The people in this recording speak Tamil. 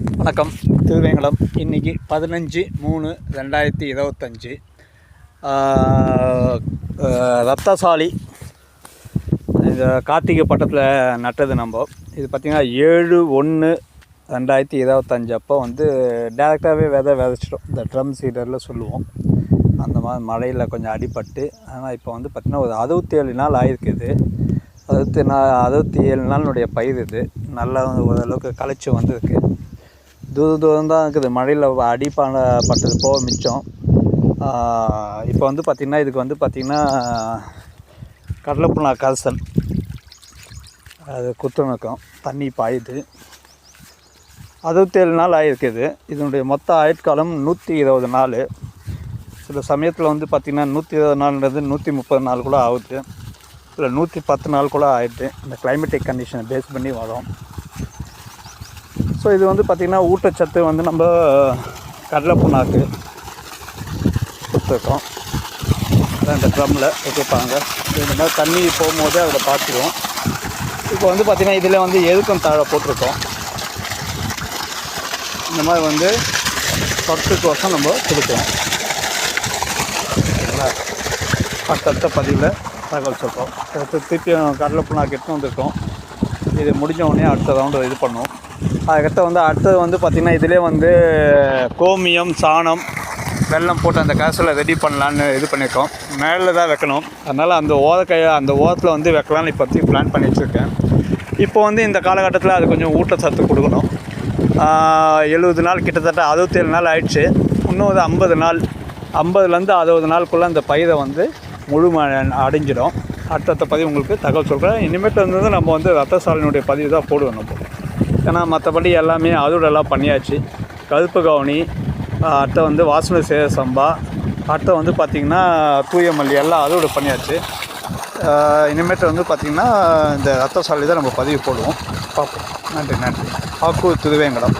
வணக்கம். திருவேங்கடம் இன்றைக்கி பதினஞ்சு மூணு ரெண்டாயிரத்தி இருபத்தஞ்சி. ரத்தசாலி இந்த கார்த்திகை பட்டத்தில் நட்டது நம்ம. இது பார்த்திங்கன்னா ஏழு ஒன்று ரெண்டாயிரத்தி இருபத்தஞ்சு. அப்போ வந்து டேரெக்டாகவே விதை விதைச்சிட்டோம். இந்த ட்ரம் சீடரில் சொல்லுவோம். அந்த மாதிரி மழையில் கொஞ்சம் அடிபட்டு ஆனால் இப்போ வந்து பார்த்திங்கன்னா ஒரு அறுபத்தேழு நாள் ஆயிருக்குது. அறுபத்தி நாள் அறுபத்தி ஏழு நாளினுடைய பயிர் இது. நல்லா ஓரளவுக்கு களைச்சி வந்திருக்கு. தூர தூரம் தான் இருக்குது. மழையில் அடி பண்ண பட்டது போக மிச்சம். இப்போ வந்து பார்த்திங்கன்னா இதுக்கு வந்து பார்த்திங்கன்னா கடலைப்புண்ணா கல்சன். அது குத்துணக்கம் தண்ணி பாயுது. அறுபத்தேழு நாள் ஆகிருக்குது இதனுடைய மொத்த ஆயுட்காலம் நூற்றி இருபது நாள். சில சமயத்தில் வந்து பார்த்திங்கன்னா நூற்றி இருபது நாள்ன்றது நூற்றி முப்பது நாள் கூட ஆகுது. இல்லை நூற்றி பத்து நாள் கூட ஆகிட்டு இந்த கிளைமேட்டிக் கண்டிஷனை பேஸ் பண்ணி வரும் ஸோ இது வந்து பார்த்திங்கன்னா ஊட்டச்சத்து வந்து நம்ம கடலை புண்ணாக்கு கொடுத்துருக்கோம். அதான் இந்த ட்ரம்மில் வச்சுருப்பாங்க இந்த மாதிரி தண்ணி போகும்போது அதில் பார்த்துருவோம் இப்போ வந்து பார்த்திங்கன்னா இதில் வந்து எதுக்கும் தாழை போட்டிருக்கோம். இந்த மாதிரி வந்து பத்துக்கோசம் நம்ம கொடுக்குறோம் சரிங்களா? அடுத்தடுத்த பதிவில் தகவல் சொல்கிறோம் திருப்பி கடலை புண்ணாக்கு எடுத்து வந்திருக்கோம். இது முடிஞ்ச உடனே அடுத்த ரவுண்டு இது பண்ணுவோம். அதுக்கடுத்து வந்து அடுத்தது வந்து பார்த்திங்கன்னா இதிலே வந்து கோமியம் சாணம் வெல்லம் போட்டு அந்த காசில் ரெடி பண்ணலான்னு இது பண்ணியிருக்கோம் மேலே தான் வைக்கணும். அதனால் அந்த ஓதக்கையை அந்த ஓரத்தில் வந்து வைக்கலான்னு பற்றி பிளான் பண்ணி வச்சுருக்கேன் இப்போ வந்து இந்த காலகட்டத்தில் அது கொஞ்சம் ஊட்டச்சத்து கொடுக்கணும். எழுபது நாள் கிட்டத்தட்ட அறுபத்தேழு நாள் ஆயிடுச்சு. இன்னும் ஐம்பது நாள் ஐம்பதுலேருந்து அறுபது நாளுக்குள்ளே அந்த பயிரை வந்து முழு அடைஞ்சிடும். அடுத்தடுத்த பதிவு உங்களுக்கு தகவல் சொல்கிறேன் இனிமேட்டு இருந்தது நம்ம வந்து ரத்தசாலினுடைய பதிவு தான் போடுவோம் நம்ம. ஏன்னா மற்றபடி எல்லாமே அதோடெல்லாம் பண்ணியாச்சு. கருப்பு கவுனி அடுத்த வந்து வாசனை சேர சம்பா அடுத்த வந்து பார்த்திங்கன்னா தூய மல்லி எல்லாம் அதோட பண்ணியாச்சு. இனிமேட்டு வந்து பார்த்திங்கன்னா இந்த ரத்த சாலை தான் நம்ம பதிவு போடுவோம். பார்ப்போம் நன்றி நன்றி. ஆக்கூர் திருவேங்கடம்.